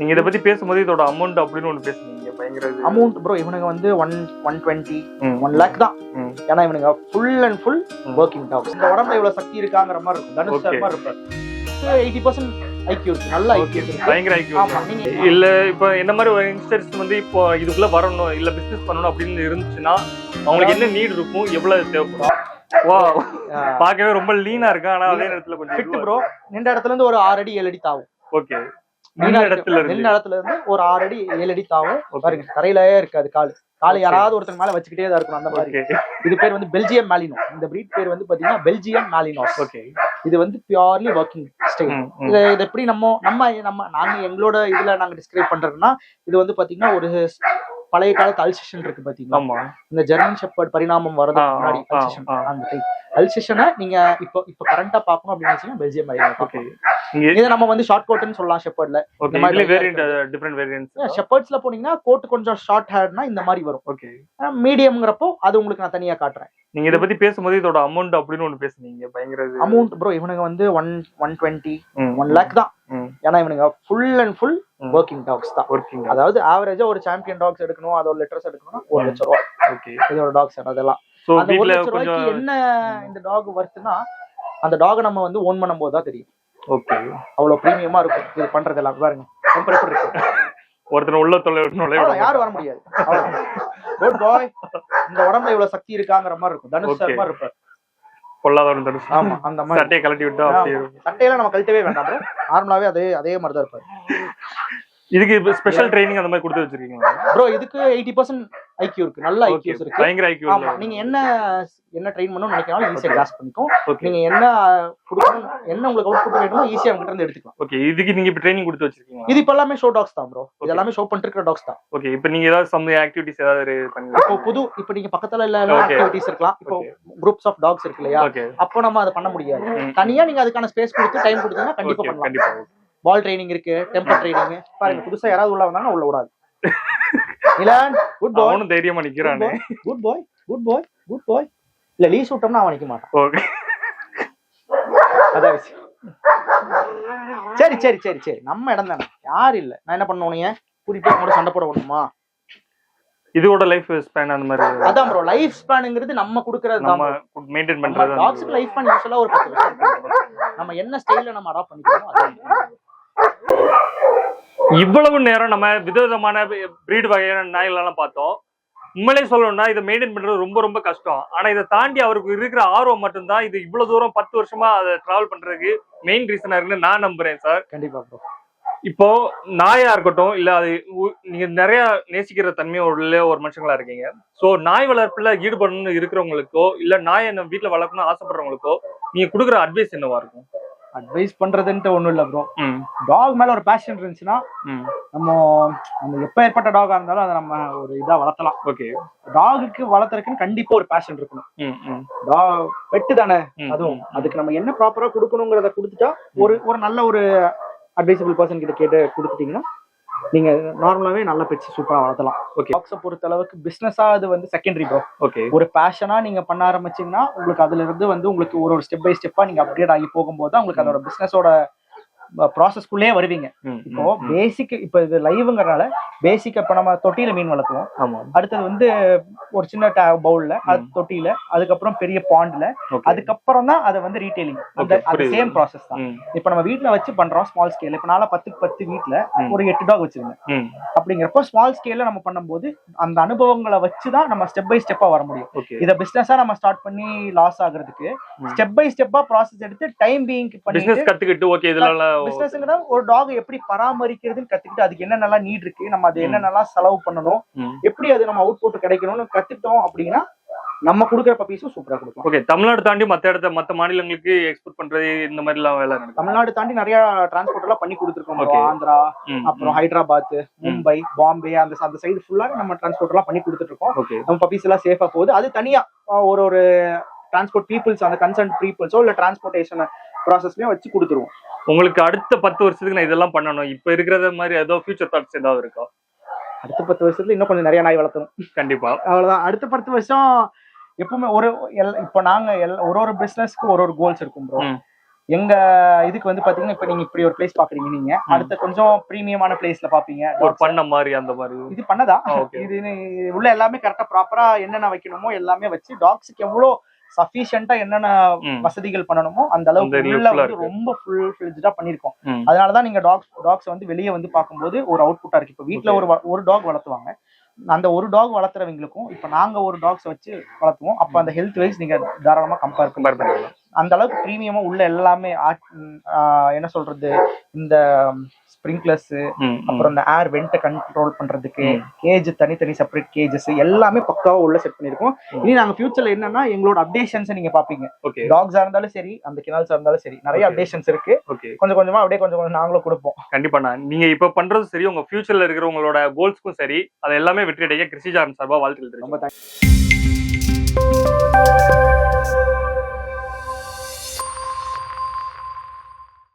நீங்க இதை பத்தி பேசும்போது இதோட அமௌண்ட் அப்படின்னு ஒண்ணு பேசுனீங்க பயங்கர. அமௌண்ட் ப்ரோ இவனுங்க வந்து one one twenty. One lakh தான். ஏன்னா இவனுங்க full and full. Working dogs இந்த உடம்புல இவ்வளவு சக்தி இருக்காங்கிற மாதிரி இருக்கும். தனுஷ். மாதிரி இருப்பாரு. எயிட்டி பர்சன்ட் பயங்கர நீங்க இல்ல இப்ப என்ன மாதிரி ஒரு யங்ஸ்டர்ஸ் வந்து இப்போ இதுக்குள்ள வரணும் இல்ல பிசினஸ் பண்ணணும் அப்படின்னு இருந்துச்சுன்னா அவங்களுக்கு என்ன நீட் இருக்கும் எவ்வளவு தேவைப்படும்? வா பார்க்கவே ரொம்ப லீனா இருக்கு. ஆனா அதே நேரத்துல கொஞ்சம் ப்ரோ நின்ற இடத்துல இருந்து ஒரு ஆறு அடி ஏழு அடி தாவும். ஓகே நின்ற இருந்து. ஒரு ஆறு அடி ஏழு அடி தாவும். பாருங்க தரையிலேயே இருக்காது கால். கால். யாராவது ஒருத்தர் மேல வச்சுக்கிட்டே தான் இருக்கும் அந்த மாதிரி. இது பேர் வந்து பெல்ஜியம் மேலினோ. இந்த பிரீட் பேர் வந்து பாத்தீங்கன்னா பெல்ஜியம் மேலினோஸ். ஓகே இது வந்து பியூர்லி ஒர்க்கிங் ஸ்டைல் இது இது எப்படி நம்ம நம்ம நம்ம நாங்க எங்களோட இதுல நாங்க டிஸ்கிரைப் பண்றோம்னா இது வந்து பாத்தீங்கன்னா ஒரு பழைய காலத்து அல்சேஷன் இருக்கு பாத்தீங்களா? இந்த ஜெர்மன் ஷெப்பர்ட் பரிணாமம் வரதுக்கு ஆ, முன்னாடி அல்சேஷன் ஆ. அந்த டைப் அல்சேஷனை நீங்க இப்போ இப்போ கரண்டா பார்க்கணும் அப்படின்னு வச்சீங்கன்னா பெல்ஜியம் நீங்க இதை நம்ம வந்து ஷார்ட் கோட்னு சொல்லலாம் ஷெப்பர்ட்ல இந்த மாதிரி வேரியன்ட் டிஃபரெண்ட் ஷெப்பர்ட்ஸ்ல போனீங்கன்னா கோட் கொஞ்சம் ஷார்ட் ஹேர்னா இந்த மாதிரி வரும். ஓகே மீடியம்ங்கிறப்போ அது உங்களுக்கு நான் தனியா காட்டுறேன். நீங்க இதை பத்தி பேசும்போது இதோட அமௌண்ட் அப்படின்னு ஒண்ணு பேசுனீங்க பயங்கர. அமௌண்ட் ப்ரோ இவனுங்க வந்து one one twenty one lakh தான். ஏன்னா இவனுங்க full and full. Working dogs தான். Working. அதாவது ஆவரேஜா ஒரு சாம்பியன் டாக்ஸ் எடுக்கணும் அதோட லெட்டர்ஸ் எடுக்கணும்னா ஒரு. லட்சம் ரூபா ஓகே இதோட டாக்ஸ் அதெல்லாம். அந்த ஒரு வீட்ல லட்சம் கொஞ்சம் ரூபாய்க்கு என்ன இந்த டாக் வருதுன்னா அந்த டாக் நம்ம வந்து ஓன் பண்ணும்போது தான் தெரியும். ஓகே அவ்வளவு பிரீமியமா இருக்கும். இது பண்றதெல்லாம் பாருங்க. ரொம்ப எப்படி இருக்கு? ஒருத்தர் உள்ள தொலை யாரும் வர முடியாது. இந்த உடம்புல இவ்வளவு சக்தி இருக்காங்கிற மாதிரி இருக்கும். தனுஷ். மாதிரி இருப்பாரு. பொல்லாதவன் தடுச்சு ஆமா அந்த மாதிரி சட்டையை கழட்டி விட்டா அப்படியே. சட்டையெல்லாம் நம்ம கழட்டவே வேண்டாம். நார்மலாவே அதே அதே மாதிரி தான் இருப்பாரு இதுக்கு ஸ்பெஷல் ட்ரைனிங் அந்த மாதிரி கொடுத்து வச்சிருக்கீங்களா? ப்ரோ இதுக்கு எயிட்டி பர்சன்ட் ஐக்கியூ இருக்கு. நல்ல ஐக்கியூஸ் இருக்கு. பயங்கர ஐக்கியூ ஆமா. நீங்க என்ன என்ன ட்ரெயின் பண்ணணும்னு நினைக்கிறாலும் ஈஸியா கிளாஸ் பண்ணிக்கும் நீங்க என்ன கொடுக்கணும் என்ன உங்களுக்கு அவுட்புட் வேணுமோ ஈஸியா உங்ககிட்ட இருந்து எடுத்துக்கலாம். ஓகே இதுக்கு நீங்க இப்ப ட்ரைனிங் கொடுத்து வச்சிருக்கீங்களா? இது இப்ப எல்லாமே ஷோ டாக்ஸ் தான் ப்ரோ. இது எல்லாமே ஷோ பண்ணிட்டு இருக்கிற டாக்ஸ் தான். ஓகே இப்போ நீங்க ஏதாவது சம் ஆக்டிவிட்டிஸ் ஏதாவது பண்ணி இப்போ புது இப்போ நீங்க பக்கத்துல இல்ல. ஆக்டிவிட்டிஸ் இருக்கலாம். இப்போ. குரூப்ஸ் ஆஃப் டாக்ஸ் இருக்கு இல்லையா? அப்போ நம்ம அதை பண்ண முடியாது. ம். தனியா நீங்க அதுக்கான ஸ்பேஸ் கொடுத்து டைம் கொடுத்தீங்கன்னா கண்டிப்பா பண்ணலாம். கண்டிப்பா. பால் ட்ரைனிங் இருக்கு டெம்பர் ட்ரைனிங் பாருங்க புதுசா யாராவது உள்ள வந்தாங்கன்னா உள்ள விடாது. நிலான் குட் பாய் அவனும் தைரியமா நிக்கிறானே. Good boy good boy good boy இல்ல லீஸ் விட்டோம்னா அவன் நிக்க மாட்டான். ஓகே. அதான் விஷயம். சரி சரி சரி சரி. நம்ம இடம் தானே. யார் இல்ல. நான் என்ன பண்ண உனைய கூட்டிட்டு போய் கூட சண்டை போட விடணுமா? இதோட லைஃப் ஸ்பேன் அந்த மாதிரி அதான் ப்ரோ லைஃப் ஸ்பேனுங்கிறது நம்ம கொடுக்கறது தான் நம்ம மெயின்டைன் பண்றது டாக்ஸுக்கு லைஃப் ஸ்பேன் யூஸ்வலா ஒரு பத்து வருஷம் இருக்கும். நம்ம என்ன ஸ்டைல்ல நம்ம அடாப்ட் பண்ணிக்கிறோமோ அதான் இவ்வளவு நேரம் நம்ம விதவிதமான பிரீடு வகையான நாய்கள் எல்லாம் பார்த்தோம். உண்மையிலே சொல்லணும்னா இதை மெயின்டைன் பண்றது ரொம்ப ரொம்ப கஷ்டம். ஆனா இதை தாண்டி அவருக்கு இருக்கிற ஆர்வம் மட்டும்தான் இது இவ்வளவு தூரம் பத்து வருஷமா அதை டிராவல் பண்றதுக்கு மெயின் ரீசனா இருக்குன்னு நான் நம்புறேன் சார் கண்டிப்பா ப்ரோ இப்போ நாயா இருக்கட்டும் இல்ல அது நீங்க நிறைய நேசிக்கிற தன்மையை உள்ள ஒரு மனுஷங்களா இருக்கீங்க. சோ நாய் வளர்ப்புல ஈடுபடணும்னு இருக்கிறவங்களுக்கோ இல்ல நாயை நம்ம வீட்டுல வளர்க்கணும்னு ஆசைப்படுறவங்களுக்கோ நீங்க கொடுக்குற அட்வைஸ் என்னவா இருக்கும்? அட்வைஸ் பண்றதுன்ட்டு ஒண்ணும் இல்ல ப்ரோ டாக் மேல ஒரு பேஷன் இருந்துச்சுன்னா நம்ம நம்ம எப்ப ஏற்பட்ட டாகா இருந்தாலும் அதை நம்ம ஒரு இதா வளர்த்தலாம். ஓகே. டாகுக்கு வளர்த்துறதுக்குன்னு கண்டிப்பா ஒரு பேஷன் இருக்கணும். டாக் பெட்டு தானே? அதுவும். அதுக்கு நம்ம என்ன ப்ராப்பரா கொடுக்கணுங்கிறத கொடுத்துட்டா ஒரு ஒரு நல்ல ஒரு அட்வைசபிள் பர்சன் கிட்ட கேட்டு கொடுத்துட்டீங்கன்னா நீங்க நார்மலாவே நல்ல பெட்ஸ் சூப்பரா வளர்த்தலாம். Okay. டாக்ஸை பொறுத்த அளவுக்கு பிசினஸா அது வந்து செகண்டரி ப்ரோ ஓகே ஒரு பேஷனா நீங்க பண்ண ஆரம்பிச்சீங்கன்னா உங்களுக்கு அதுல இருந்து வந்து உங்களுக்கு ஒரு ஒரு ஸ்டெப் பை ஸ்டெப்பா நீங்க அப்கிரேட் ஆகி போகும்போது உங்களுக்கு அதோட பிசினஸோட ப்ராசஸ்க்குள்ளே வருவீங்க. இப்போ. பேசிக் இப்போ இது லைவ்ங்கிறனால பேசிக் இப்போ நம்ம தொட்டியில மீன் வளர்த்துவோம். அடுத்தது வந்து ஒரு சின்ன பவுல்ல அது தொட்டியில அதுக்கப்புறம் பெரிய பாண்ட்ல அதுக்கப்புறம் தான் அதை வந்து ரீட்டைலிங் அது. சேம் ப்ராசஸ் தான். இப்போ நம்ம வீட்ல வச்சு பண்றோம் ஸ்மால் ஸ்கேல் இப்போ நாளா பத்துக்கு பத்து வீட்ல ம். ஒரு எட்டு டாக் வச்சிருந்தேன். அப்படிங்கிறப்போ ஸ்மால் ஸ்கேல்ல நம்ம பண்ணும்போது அந்த அனுபவங்களை வச்சு தான் நம்ம ஸ்டெப் பை ஸ்டெப்பா வர முடியும். இத பிசினஸா நம்ம ஸ்டார்ட் பண்ணி லாஸ் ஆகுறதுக்கு. ஸ்டெப் பை ஸ்டெப்பா ப்ராசஸ் எடுத்து டைம் பீயிங் பிசினஸ் கத்துக்கிட்டு ஓகே இதெல்லாம் பிசினஸ்ங்கிற ஒரு டாக் எப்படி பராமரிக்கிறதுன்னு கத்துக்கிட்டு அதுக்கு என்னென்னலாம் நீட் இருக்கு நம்ம அது. என்னென்னலாம் செலவு பண்ணணும். எப்படி அது நம்ம அவுட் புட் கிடைக்கணும்னு கத்துட்டோம் அப்படின்னா நம்ம கொடுக்குற பப்பீஸும் சூப்பரா கொடுக்கும் ஓகே தமிழ்நாடு தாண்டி மத்த இடத்த மத்த மாநிலங்களுக்கு எக்ஸ்போர்ட் பண்றது இந்த மாதிரி எல்லாம் வேலை தமிழ்நாடு தாண்டி நிறைய டிரான்ஸ்போர்ட் எல்லாம் பண்ணி கொடுத்துருக்கோம். ஆந்திரா அப்புறம் ஹைதராபாத் மும்பை பாம்பே அந்த அந்த சைடு ஃபுல்லா நம்ம டிரான்ஸ்போர்ட் எல்லாம் பண்ணி கொடுத்துட்டு இருக்கோம். நம்ம பப்பீஸ் எல்லாம் சேஃபா போகுது. அது தனியா ஒரு ஒரு டிரான்ஸ்போர்ட் பீப்புள்ஸ் அந்த கன்சர்ன் பீப்புள்ஸோ இல்ல டிரான்ஸ்போர்டேஷன் ப்ராசஸ்லயும் வச்சு கொடுத்துருவோம். உங்களுக்கு அடுத்த பத்து வருஷத்துக்கு நான் இதெல்லாம் பண்ணணும். இப்ப இருக்கிறத மாதிரி ஏதோ ஃபியூச்சர் தாட்ஸ் ஏதாவது இருக்கா? அடுத்த பத்து வருஷத்துல இன்னும் கொஞ்சம் நிறைய நாய் வளர்த்தணும். கண்டிப்பா. அவ்வளவுதான். அடுத்த பத்து வருஷம் எப்பவுமே ஒரு இப்போ நாங்க ஒரு ஒரு பிசினஸ்க்கு ஒரு ஒரு கோல்ஸ் இருக்கும் ப்ரோ. எங்க இதுக்கு வந்து பாத்தீங்கன்னா இப்ப நீங்க இப்படி ஒரு பிளேஸ் பாக்குறீங்க நீங்க. அடுத்த கொஞ்சம் பிரீமியமான பிளேஸ்ல பாப்பீங்க. ஒரு பண்ண மாதிரி அந்த மாதிரி. இது. இது இது உள்ள எல்லாமே கரெக்டா ப்ராப்பரா என்னென்ன வைக்கணுமோ எல்லாமே வச்சு டாக்ஸுக்கு எவ்வளவு சஃபிஷியன்ட்டா என்னென்ன. வசதிகள் பண்ணணுமோ அந்த அளவுக்கு உள்ள வந்து. ரொம்ப ஃபுல் ஃபிளஜா பண்ணிருக்கோம். அதனாலதான் நீங்க டாக்ஸ் டாக்ஸ் வந்து வெளியே வந்து பார்க்கும்போது ஒரு அவுட்புட்டா இருக்கு இப்ப Okay. ஒரு ஒரு டாக் வளர்த்துவாங்க அந்த ஒரு டாக் வளர்த்துறவங்களுக்கும் இப்ப நாங்க ஒரு டாக்ஸ் வச்சு வளர்த்துவோம் அப்ப அந்த ஹெல்த் வைஸ் நீங்க தாராளமா கம்பேர் கம்பேர் பண்ணிக்கலாம் அந்த அளவுக்கு ப்ரீமியமா உள்ள எல்லாமே என்ன சொல்றது இந்த ஸ்ப்ரிங்க்லர்ஸ். அப்புறம் இந்த ஏர் வெண்ட்டை கண்ட்ரோல் பண்றதுக்கு. கேஜ் தனித்தனி செப்பரேட் கேஜஸ் எல்லாமே பக்காவா உள்ள செட் பண்ணிருக்கோம். இனி நாங்க ஃபியூச்சர்ல என்னன்னா எங்களோட அப்டேஷன்ஸ் நீங்க பாப்பீங்க டாக்ஸா இருந்தாலும் சரி அந்த கினால்ஸா இருந்தாலும் சரி நிறைய. அப்டேஷன்ஸ் இருக்கு கொஞ்சம் கொஞ்சமா அப்படியே கொஞ்சம் கொஞ்சம் நாங்களும் கொடுப்போம் கண்டிப்பா நான் நீங்க இப்ப பண்றதும் சரி உங்க ஃபியூச்சர்ல இருக்கிற உங்களோட கோல்ஸ்க்கும் சரி அது எல்லாமே வெற்றி அடைய கிருஷி ஜாரன் சார்பா வாழ்த்துக்கள் ரொம்ப thanks.